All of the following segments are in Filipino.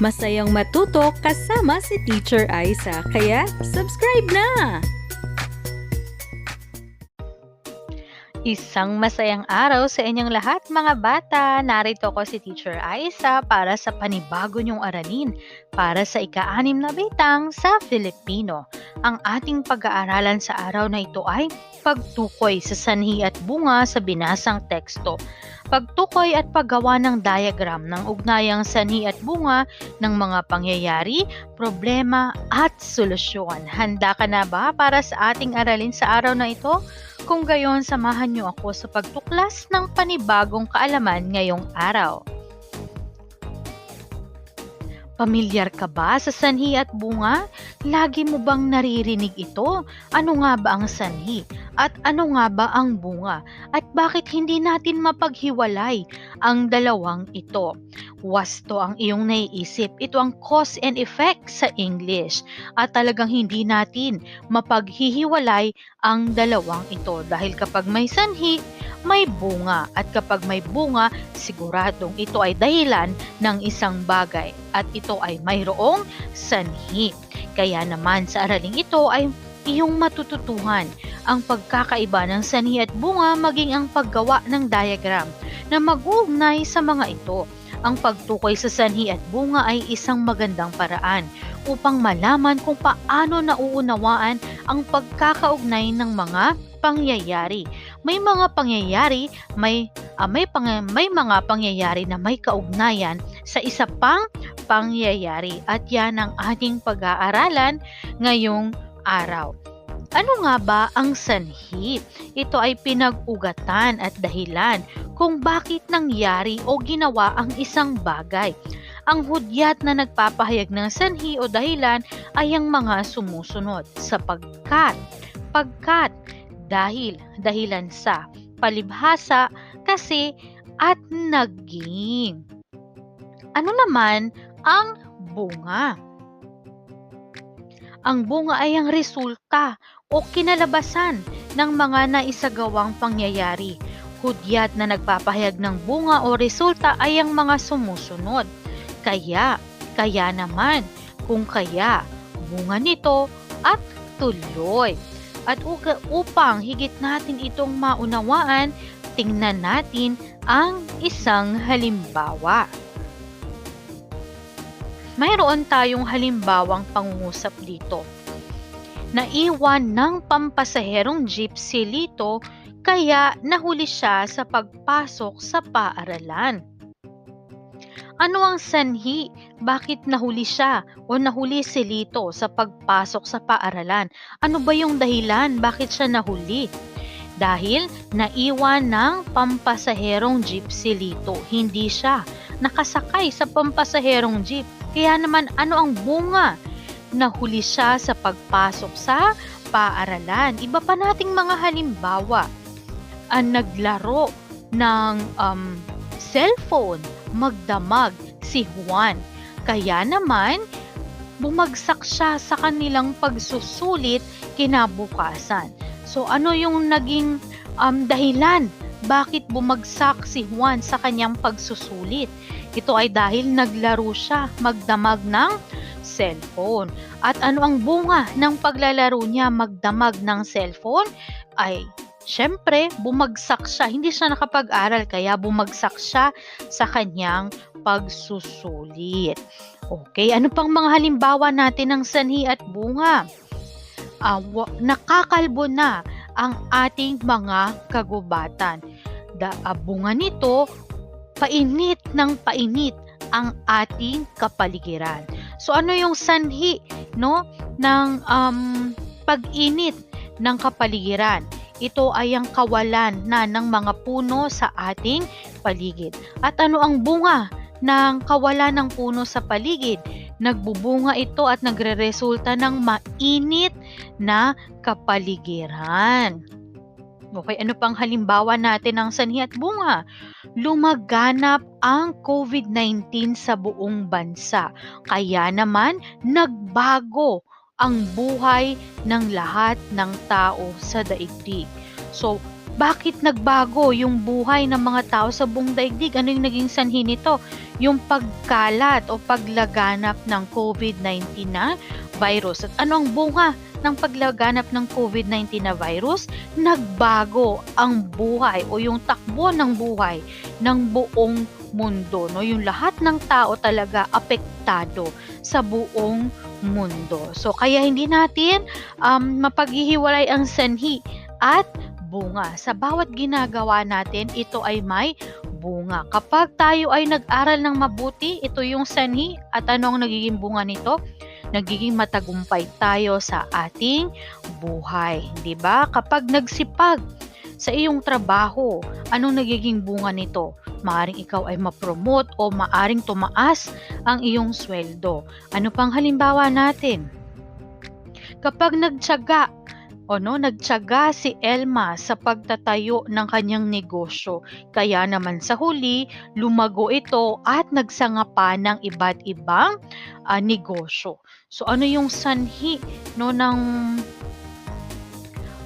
Masayang matuto kasama si Teacher Aisa. Kaya, subscribe na! Isang masayang araw sa inyong lahat mga bata. Narito ko si Teacher Aisa para sa panibago niyong aralin para sa ika-anim na bitang sa Filipino. Ang ating pag-aaralan sa araw na ito ay pagtukoy sa sanhi at bunga sa binasang teksto. Pagtukoy at paggawa ng diagram ng ugnayang sanhi at bunga ng mga pangyayari, problema at solusyon. Handa ka na ba para sa ating aralin sa araw na ito? Kung gayon, samahan niyo ako sa pagtuklas ng panibagong kaalaman ngayong araw. Pamilyar ka ba sa sanhi at bunga? Lagi mo bang naririnig ito? Ano nga ba ang sanhi? At ano nga ba ang bunga? At bakit hindi natin mapaghiwalay ang dalawang ito? Wasto ang iyong naiisip. Ito ang cause and effect sa English. At talagang hindi natin mapaghihiwalay ang dalawang ito. Dahil kapag may sanhi, may bunga. At kapag may bunga, siguradong ito ay dahilan ng isang bagay. At ito ay mayroong sanhi. Kaya naman sa araling ito ay iyong matututuhan ang pagkakaiba ng sanhi at bunga maging ang paggawa ng diagram na mag-uugnay sa mga ito. Ang pagtukoy sa sanhi at bunga ay isang magandang paraan upang malaman kung paano nauunawaan ang pagkakaugnay ng mga pangyayari. May mga pangyayari, may uh, may pang, may mga pangyayari na may kaugnayan sa isa pang pangyayari at yan ang ating pag-aaralan ngayong araw. Ano nga ba ang sanhi? Ito ay pinag-ugatan at dahilan kung bakit nangyari o ginawa ang isang bagay. Ang hudyat na nagpapahayag ng sanhi o dahilan ay ang mga sumusunod sapagkat, pagkat, dahil, dahilan sa, palibhasa, kasi, at naging. Ano naman ang bunga? Ang bunga ay ang resulta o kinalabasan ng mga naisagawang pangyayari. Hudyat na nagpapahayag ng bunga o resulta ay ang mga sumusunod. Kaya, kaya naman, kung kaya, bunga nito at tuloy. At upang higit natin itong maunawaan, tingnan natin ang isang halimbawa. Mayroon tayong halimbawang pangungusap dito. Naiwan ng pampasaherong jeep si Lito kaya nahuli siya sa pagpasok sa paaralan. Ano ang sanhi? Bakit nahuli siya o nahuli si Lito sa pagpasok sa paaralan? Ano ba yung dahilan? Bakit siya nahuli? Dahil naiwan ng pampasaherong jeep si Lito. Hindi siya nakasakay sa pampasaherong jeep. Kaya naman ano ang bunga? Nahuli siya sa pagpasok sa paaralan. Iba pa nating mga halimbawa. Ang naglaro ng um, cellphone, magdamag si Juan. Kaya naman, bumagsak siya sa kanilang pagsusulit kinabukasan. So ano yung naging um, dahilan bakit bumagsak si Juan sa kanyang pagsusulit? Ito ay dahil naglaro siya magdamag ng cellphone. At ano ang bunga ng paglalaro niya magdamag ng cellphone? Ay Siyempre, bumagsak siya. Hindi siya nakapag-aral kaya bumagsak siya sa kanyang pagsusulit. Okay, ano pang mga halimbawa natin ng sanhi at bunga? Uh, nakakalbo na ang ating mga kagubatan. Da, uh, bunga nito, painit ng painit ang ating kapaligiran. So ano yung sanhi no ng um, pag-init ng kapaligiran? Ito ay ang kawalan na ng mga puno sa ating paligid. At ano ang bunga ng kawalan ng puno sa paligid? Nagbubunga ito at nagreresulta ng mainit na kapaligiran. Okay, ano pang halimbawa natin ng sanhi at bunga? Lumaganap ang COVID-19 sa buong bansa. Kaya naman, nagbago ang buhay ng lahat ng tao sa daigdig. So, Bakit nagbago yung buhay ng mga tao sa buong daigdig? Ano yung naging sanhi nito? Yung pagkalat o paglaganap ng COVID-19 na virus. At ano ang bunga ng paglaganap ng COVID-19 na virus? Nagbago ang buhay o yung takbo ng buhay ng buong mundo. No? Yung lahat ng tao talaga apektado sa buong. So kaya hindi natin um, mapaghihiwalay ang sanhi at bunga. Sa bawat ginagawa natin, ito ay may bunga. Kapag tayo ay nag-aral ng mabuti, ito yung sanhi at ano ang nagiging bunga nito? Nagiging matagumpay tayo sa ating buhay, 'di ba? Kapag nagsipag sa iyong trabaho, anong nagiging bunga nito? Maaring ikaw ay ma-promote o maaring tumaas ang iyong sweldo. Ano pang halimbawa natin? Kapag nagtyaga o no, nagtyaga si Elma sa pagtatayo ng kanyang negosyo. Kaya naman sa huli, lumago ito at nagsanga pa ng iba't ibang uh, negosyo. So ano yung sanhi no ng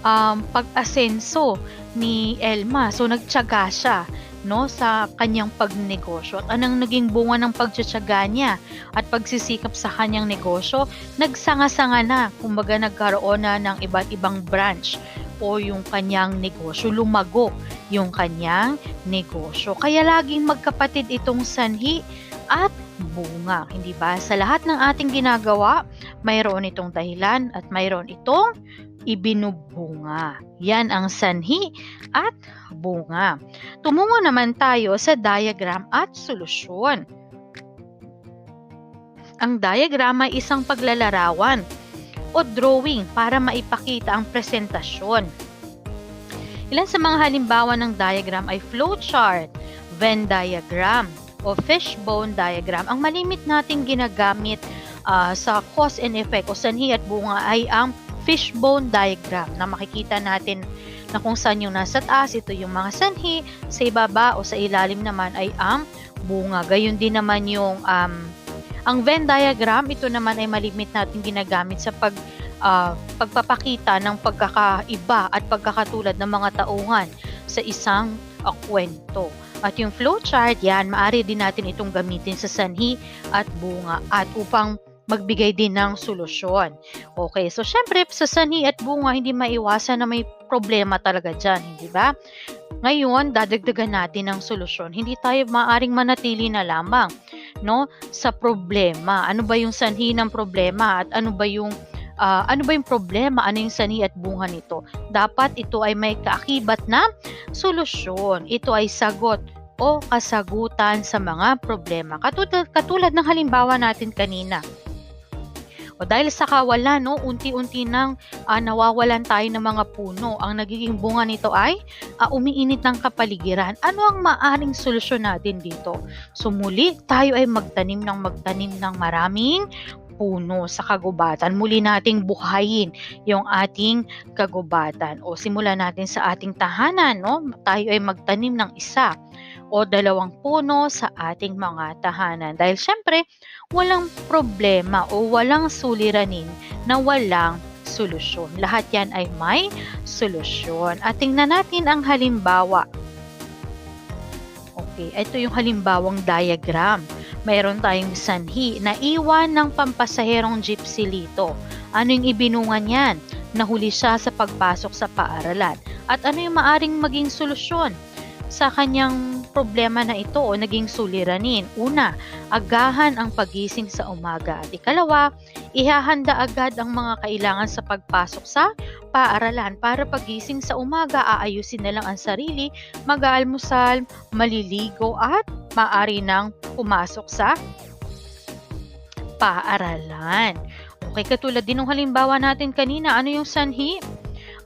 um, pag-asenso ni Elma? So nagtyaga siya no sa kanyang pagnegosyo. At anong naging bunga ng pagtsatsaga niya at pagsisikap sa kanyang negosyo nagsanga-sanga na. Kumbaga nagkaroon na ng iba't ibang branch o yung kanyang negosyo. Lumago yung kanyang negosyo. Kaya laging magkapatid itong sanhi at bunga hindi ba? Sa lahat ng ating ginagawa mayroon itong dahilan at mayroon itong ibinubunga. Yan ang sanhi at bunga. Tumungo naman tayo sa diagram at solusyon. Ang diagram ay isang paglalarawan o drawing para maipakita ang presentasyon. Ilan sa mga halimbawa ng diagram ay flowchart, Venn diagram, o fishbone diagram. Ang malimit nating ginagamit uh, sa cause and effect o sanhi at bunga ay ang fishbone diagram na makikita natin na kung saan yung nasa taas, ito yung mga sanhi, sa ibaba o sa ilalim naman ay ang bunga. Gayon din naman yung um, ang Venn diagram, ito naman ay malimit natin ginagamit sa pag uh, pagpapakita ng pagkakaiba at pagkakatulad ng mga tauhan sa isang uh, kwento. At yung flowchart, yan, maaari din natin itong gamitin sa sanhi at bunga at upang magbigay din ng solusyon. Okay, so syempre sa sani at bunga hindi maiwasan na may problema talaga dyan, hindi ba? Ngayon, dadagdagan natin ng solusyon. Hindi tayo maaring manatili na lamang no sa problema. Ano ba yung sanhi ng problema at ano ba yung uh, ano ba yung problema, ano yung sani at bunga nito. Dapat ito ay may kaakibat na solusyon. Ito ay sagot o kasagutan sa mga problema. Katulad, katulad ng halimbawa natin kanina o dahil sa kawalan, no, unti-unti nang uh, nawawalan tayo ng mga puno. Ang nagiging bunga nito ay uh, umiinit ng kapaligiran. Ano ang maaring solusyon natin dito? So muli, tayo ay magtanim ng magtanim ng maraming puno sa kagubatan. Muli nating buhayin yung ating kagubatan. O simulan natin sa ating tahanan, no? Tayo ay magtanim ng isa o dalawang puno sa ating mga tahanan. Dahil syempre, walang problema o walang suliranin na walang solusyon. Lahat yan ay may solusyon. At tingnan natin ang halimbawa. Okay, ito yung halimbawang diagram. Mayroon tayong sanhi na iwan ng pampasaherong gypsy lito. Ano yung ibinungan niyan? Nahuli siya sa pagpasok sa paaralan. At ano yung maaring maging solusyon? sa kanyang problema na ito o naging suliranin. Una, agahan ang pagising sa umaga. At ikalawa, ihahanda agad ang mga kailangan sa pagpasok sa paaralan para pagising sa umaga, aayusin na lang ang sarili, mag-almusal, maliligo at maari nang pumasok sa paaralan. Okay, katulad din ng halimbawa natin kanina, ano yung sanhi?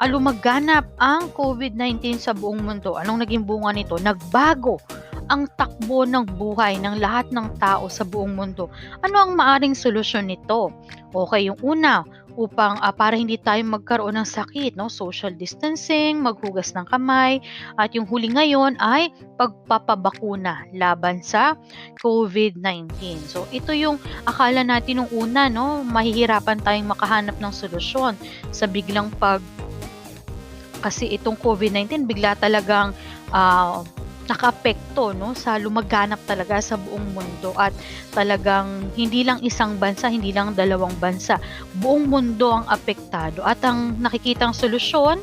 lumaganap ang COVID-19 sa buong mundo. Anong naging bunga nito? Nagbago ang takbo ng buhay ng lahat ng tao sa buong mundo. Ano ang maaring solusyon nito? Okay, yung una, upang uh, para hindi tayo magkaroon ng sakit, no? social distancing, maghugas ng kamay, at yung huli ngayon ay pagpapabakuna laban sa COVID-19. So ito yung akala natin nung una, no? mahihirapan tayong makahanap ng solusyon sa biglang pag kasi itong COVID-19 bigla talagang ah, nakaapekto no sa lumaganap talaga sa buong mundo. At talagang hindi lang isang bansa, hindi lang dalawang bansa, buong mundo ang apektado. At ang nakikitang solusyon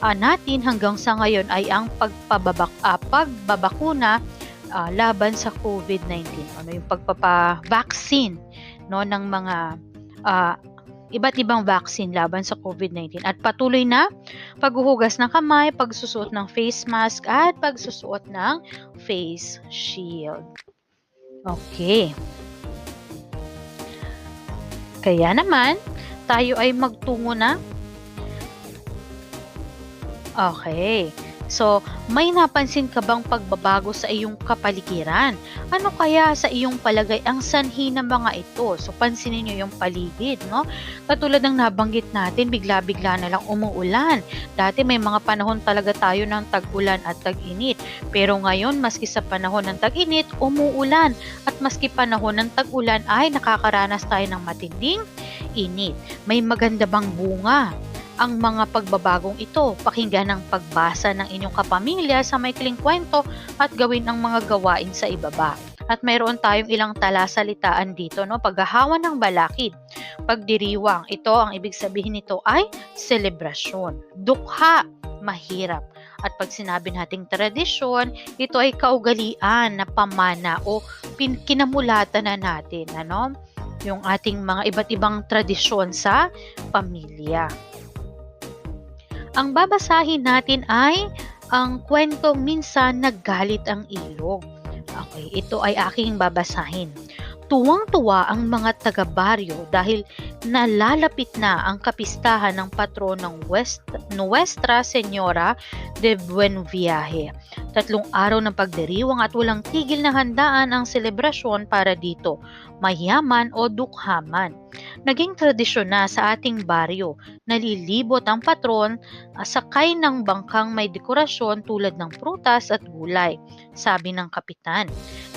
ah, natin hanggang sa ngayon ay ang pagpababak ah, pagbabakuna ah, laban sa COVID-19 ano yung pagpapa-vaccine no ng mga ah, iba't ibang vaccine laban sa COVID-19 at patuloy na paghuhugas ng kamay, pagsusuot ng face mask at pagsusuot ng face shield. Okay. Kaya naman, tayo ay magtungo na. Okay. So, may napansin ka bang pagbabago sa iyong kapaligiran? Ano kaya sa iyong palagay ang sanhi ng mga ito? So, pansinin niyo yung paligid, no? Katulad ng nabanggit natin, bigla-bigla na lang umuulan. Dati may mga panahon talaga tayo ng tag-ulan at tag-init. Pero ngayon, maski sa panahon ng tag-init, umuulan. At maski panahon ng tag-ulan ay nakakaranas tayo ng matinding init. May maganda bang bunga? Ang mga pagbabagong ito. Pakinggan ang pagbasa ng inyong kapamilya sa maikling kwento at gawin ang mga gawain sa ibaba. At mayroon tayong ilang talasalitaan dito, no? Paghahawa ng balakid, pagdiriwang. Ito, ang ibig sabihin nito ay selebrasyon. Dukha, mahirap. At pag sinabi nating tradisyon, ito ay kaugalian na pamana o kinamulatan na natin, ano? Yung ating mga iba't ibang tradisyon sa pamilya. Ang babasahin natin ay ang kwento minsan naggalit ang ilog. Okay, ito ay aking babasahin. Tuwang-tuwa ang mga taga-baryo dahil nalalapit na ang kapistahan ng patron ng West, Nuestra Señora de Buen Viaje. Tatlong araw ng pagdiriwang at walang tigil na handaan ang selebrasyon para dito, mayaman o dukhaman. Naging tradisyon na sa ating baryo, nalilibot ang patron ah, sakay ng bangkang may dekorasyon tulad ng prutas at gulay, sabi ng kapitan.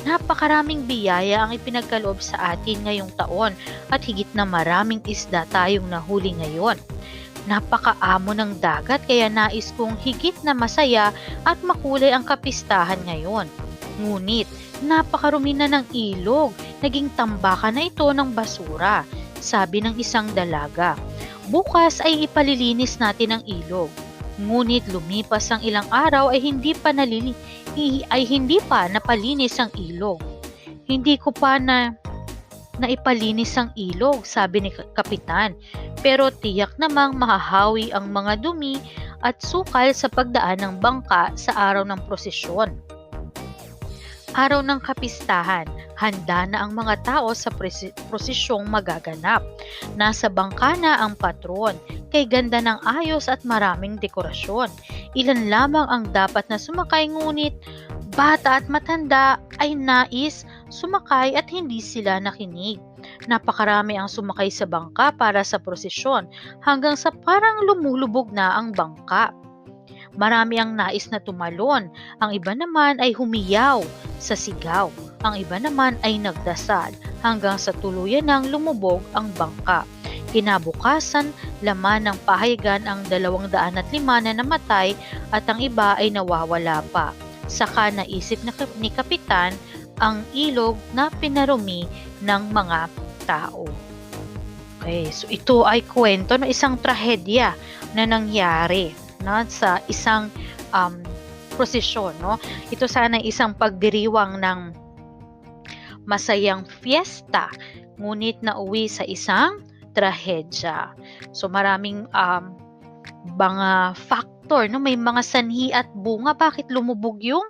Napakaraming biyaya ang ipinagkaloob sa atin ngayong taon at higit na maraming isda tayong nahuli ngayon. Napakaamo ng dagat kaya nais kong higit na masaya at makulay ang kapistahan ngayon. Ngunit napakarumi na ng ilog, naging tambakan na ito ng basura, sabi ng isang dalaga. Bukas ay ipalilinis natin ang ilog. Ngunit lumipas ang ilang araw ay hindi pa nalili ay hindi pa napalinis ang ilog. Hindi ko pa na naipalinis ang ilog, sabi ni kapitan. Pero tiyak namang mahahawi ang mga dumi at sukal sa pagdaan ng bangka sa araw ng prosesyon. Araw ng kapistahan, handa na ang mga tao sa prosesyong magaganap. Nasa bangka na ang patron, kay ganda ng ayos at maraming dekorasyon. Ilan lamang ang dapat na sumakay ngunit bata at matanda ay nais sumakay at hindi sila nakinig. Napakarami ang sumakay sa bangka para sa prosesyon hanggang sa parang lumulubog na ang bangka. Marami ang nais na tumalon, ang iba naman ay humiyaw sa sigaw, ang iba naman ay nagdasal hanggang sa tuluyan ng lumubog ang bangka. Kinabukasan, laman ng pahayagan ang 205 na namatay at ang iba ay nawawala pa. Saka naisip na ni Kapitan ang ilog na pinarumi ng mga tao. Okay, so ito ay kwento ng isang trahedya na nangyari no, sa isang um, prosesyon. No? Ito sana isang pagdiriwang ng masayang fiesta, ngunit nauwi sa isang trahedya. So maraming um, mga factor, no? may mga sanhi at bunga. Bakit lumubog yung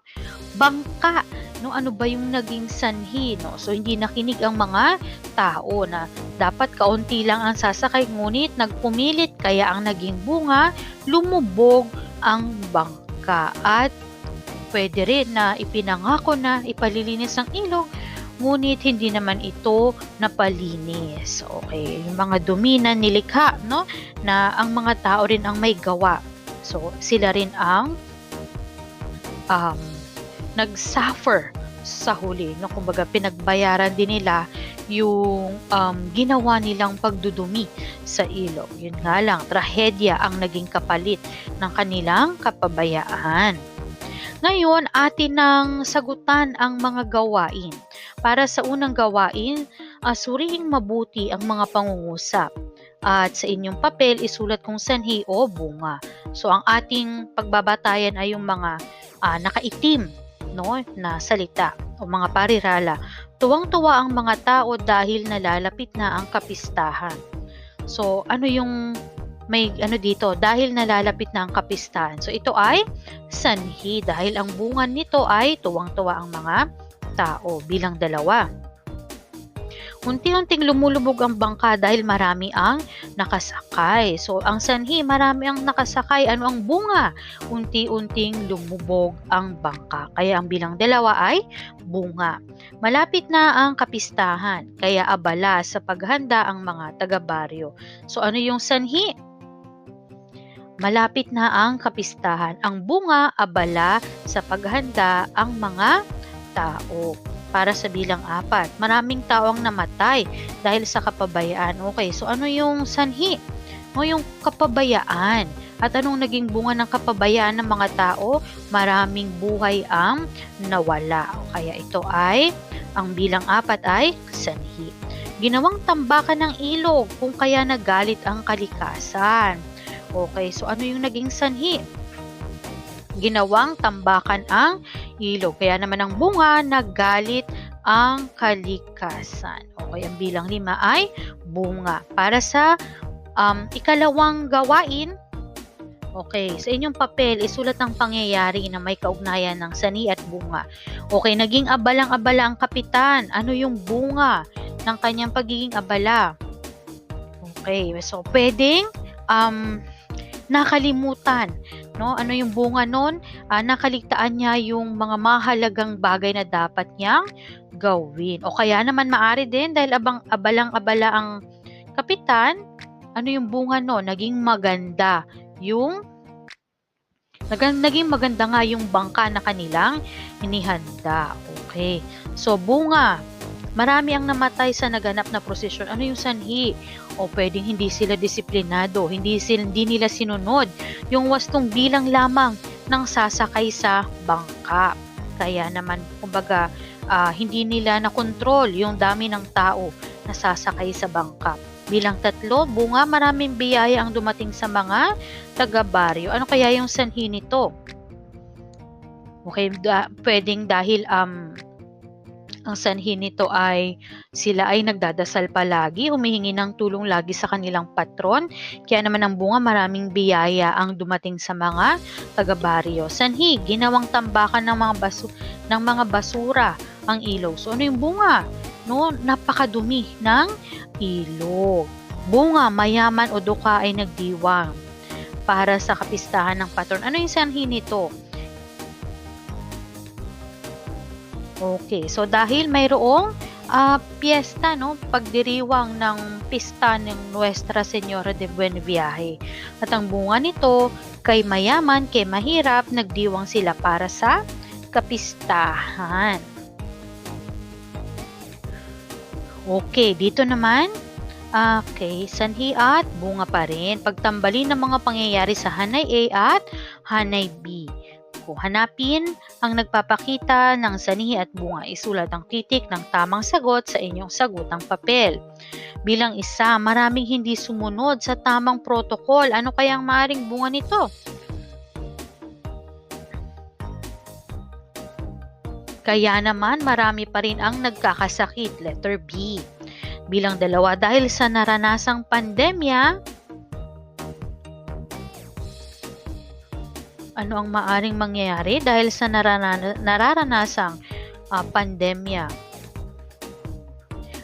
bangka? No, ano ba yung naging sanhi? No? So hindi nakinig ang mga tao na dapat kaunti lang ang sasakay ngunit nagpumilit kaya ang naging bunga lumubog ang bangka at pwede rin na ipinangako na ipalilinis ang ilog ngunit hindi naman ito napalinis. Okay, yung mga dumi na nilikha, no? Na ang mga tao rin ang may gawa. So, sila rin ang um, nag-suffer sa huli. No? Kumbaga, pinagbayaran din nila yung um, ginawa nilang pagdudumi sa ilog. Yun nga lang, trahedya ang naging kapalit ng kanilang kapabayaan. Ngayon, atin nang sagutan ang mga gawain. Para sa unang gawain, uh, suriing mabuti ang mga pangungusap. At sa inyong papel, isulat kung sanhi o bunga. So, ang ating pagbabatayan ay yung mga uh, nakaitim no, na salita o mga parirala Tuwang-tuwa ang mga tao dahil nalalapit na ang kapistahan. So, ano yung may ano dito? Dahil nalalapit na ang kapistahan. So, ito ay sanhi dahil ang bunga nito ay tuwang-tuwa ang mga tao bilang dalawa. Unti-unting lumulubog ang bangka dahil marami ang nakasakay. So, ang sanhi, marami ang nakasakay. Ano ang bunga? Unti-unting lumubog ang bangka. Kaya ang bilang dalawa ay bunga. Malapit na ang kapistahan, kaya abala sa paghanda ang mga taga-baryo. So, ano yung sanhi? Malapit na ang kapistahan. Ang bunga, abala sa paghanda ang mga tao para sa bilang apat. Maraming tao ang namatay dahil sa kapabayaan. Okay, so ano yung sanhi? O yung kapabayaan. At anong naging bunga ng kapabayaan ng mga tao? Maraming buhay ang nawala. Kaya ito ay, ang bilang apat ay sanhi. Ginawang tambakan ng ilog kung kaya nagalit ang kalikasan. Okay, so ano yung naging sanhi? ginawang tambakan ang ilog. Kaya naman ang bunga, nagalit ang kalikasan. Okay, ang bilang lima ay bunga. Para sa um, ikalawang gawain, Okay, sa inyong papel, isulat ang pangyayari na may kaugnayan ng sani at bunga. Okay, naging abalang-abala ang kapitan. Ano yung bunga ng kanyang pagiging abala? Okay, so pwedeng um, nakalimutan no? Ano yung bunga nun? Uh, nakaligtaan niya yung mga mahalagang bagay na dapat niyang gawin. O kaya naman maari din dahil abang abalang-abala ang kapitan, ano yung bunga no? Naging maganda yung naging maganda nga yung bangka na kanilang inihanda. Okay. So bunga, Marami ang namatay sa naganap na prosesyon. Ano yung sanhi? O pwedeng hindi sila disiplinado, hindi, sila, hindi nila sinunod yung wastong bilang lamang ng sasakay sa bangka. Kaya naman, kumbaga, uh, hindi nila nakontrol yung dami ng tao na sasakay sa bangka. Bilang tatlo, bunga maraming biyaya ang dumating sa mga taga-baryo. Ano kaya yung sanhi nito? Okay, da- pwedeng dahil um, ang sanhi nito ay sila ay nagdadasal palagi, humihingi ng tulong lagi sa kanilang patron. Kaya naman ang bunga maraming biyaya ang dumating sa mga taga-baryo. Sanhi, ginawang tambakan ng mga basu ng mga basura ang ilog. So ano yung bunga? No, napakadumi ng ilog. Bunga, mayaman o duka ay nagdiwang para sa kapistahan ng patron. Ano yung sanhi nito? Okay, so dahil mayroong uh, piyesta, no, pagdiriwang ng pista ng Nuestra Señora de Buen Viaje. At ang bunga nito, kay mayaman, kay mahirap, nagdiwang sila para sa kapistahan. Okay, dito naman, okay, sanhi at bunga pa rin. Pagtambalin ng mga pangyayari sa Hanay A at Hanay B ko. Hanapin ang nagpapakita ng sanihi at bunga. Isulat ang titik ng tamang sagot sa inyong sagutang papel. Bilang isa, maraming hindi sumunod sa tamang protokol. Ano kayang maaring bunga nito? Kaya naman marami pa rin ang nagkakasakit. Letter B. Bilang dalawa, dahil sa naranasang pandemya, ano ang maaring mangyayari dahil sa narana- nararanasang uh, pandemya.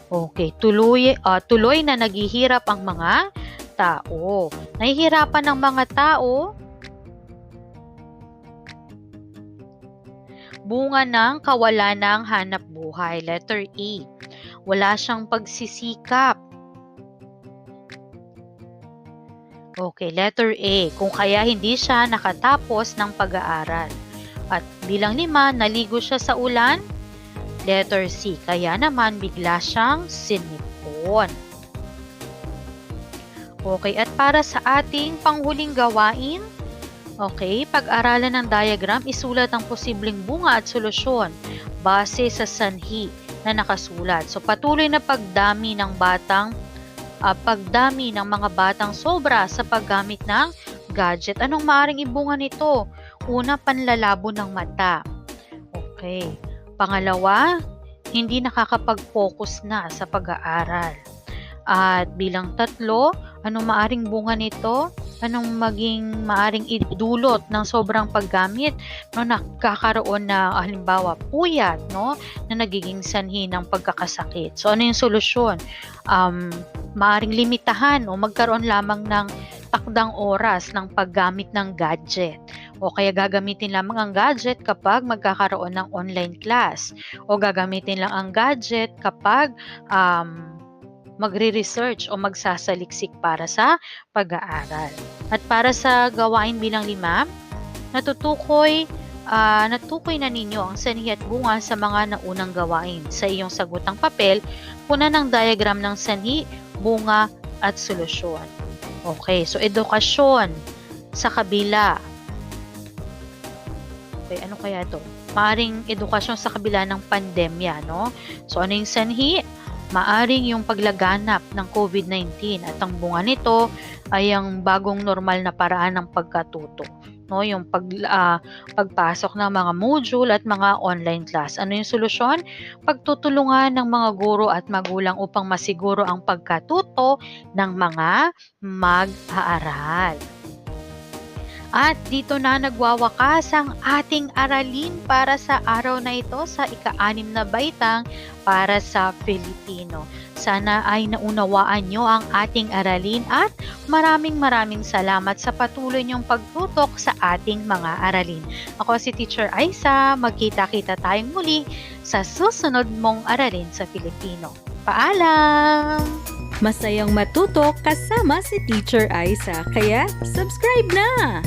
Okay, tuloy, uh, tuloy na naghihirap ang mga tao. Nahihirapan ng mga tao bunga ng kawalan ng hanap buhay. Letter E. Wala siyang pagsisikap Okay, letter A. Kung kaya hindi siya nakatapos ng pag-aaral. At bilang lima, naligo siya sa ulan. Letter C, kaya naman bigla siyang sinipon. Okay, at para sa ating panghuling gawain, okay, pag-aralan ng diagram, isulat ang posibleng bunga at solusyon base sa sanhi na nakasulat. So, patuloy na pagdami ng batang, ah, pagdami ng mga batang sobra sa paggamit ng gadget. Anong maaring ibunga nito? Una, panlalabo ng mata. Okay. Pangalawa, hindi nakakapag-focus na sa pag-aaral. At bilang tatlo, anong maaring bunga nito? Anong maging maaring idulot ng sobrang paggamit no nakakaroon na halimbawa puyat no na nagiging sanhi ng pagkakasakit. So ano yung solusyon? Um, maaring limitahan o magkaroon lamang ng takdang oras ng paggamit ng gadget. O kaya gagamitin lamang ang gadget kapag magkakaroon ng online class. O gagamitin lang ang gadget kapag um, magre-research o magsasaliksik para sa pag-aaral. At para sa gawain bilang lima, natutukoy ah, natukoy na ninyo ang sanhi at bunga sa mga naunang gawain. Sa iyong sagutang papel, puna ng diagram ng sanhi, bunga at solusyon. Okay, so edukasyon sa kabila. Okay, ano kaya to? Maaring edukasyon sa kabila ng pandemya, no? So ano yung sanhi? Maaring yung paglaganap ng COVID-19 at ang bunga nito ay ang bagong normal na paraan ng pagkatuto. No, yung pag, ah, pagpasok ng mga module at mga online class. Ano yung solusyon? Pagtutulungan ng mga guro at magulang upang masiguro ang pagkatuto ng mga mag-aaral. At dito na nagwawakas ang ating aralin para sa araw na ito sa ika-anim na baitang para sa Filipino. Sana ay naunawaan nyo ang ating aralin at maraming maraming salamat sa patuloy niyong pagtutok sa ating mga aralin. Ako si Teacher Aisa, magkita-kita tayong muli sa susunod mong aralin sa Filipino. Paalam! Masayang matuto kasama si Teacher Aisa, kaya subscribe na!